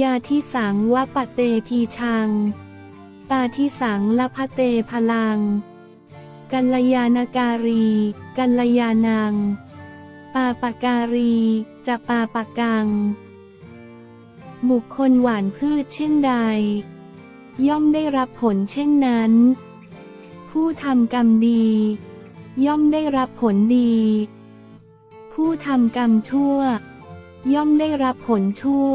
ยาที่สังวปเตพีชัง ตาที่สังละพะเตพลัง กัลยาณการี กัลยาณัง ปาปการี จะปาปกัง บุคคลหวานพืชเช่นใด ย่อมได้รับผลเช่นนั้น ผู้ทำกรรมดี ย่อมได้รับผลดี ผู้ทำกรรมชั่ว ย่อมได้รับผลชั่ว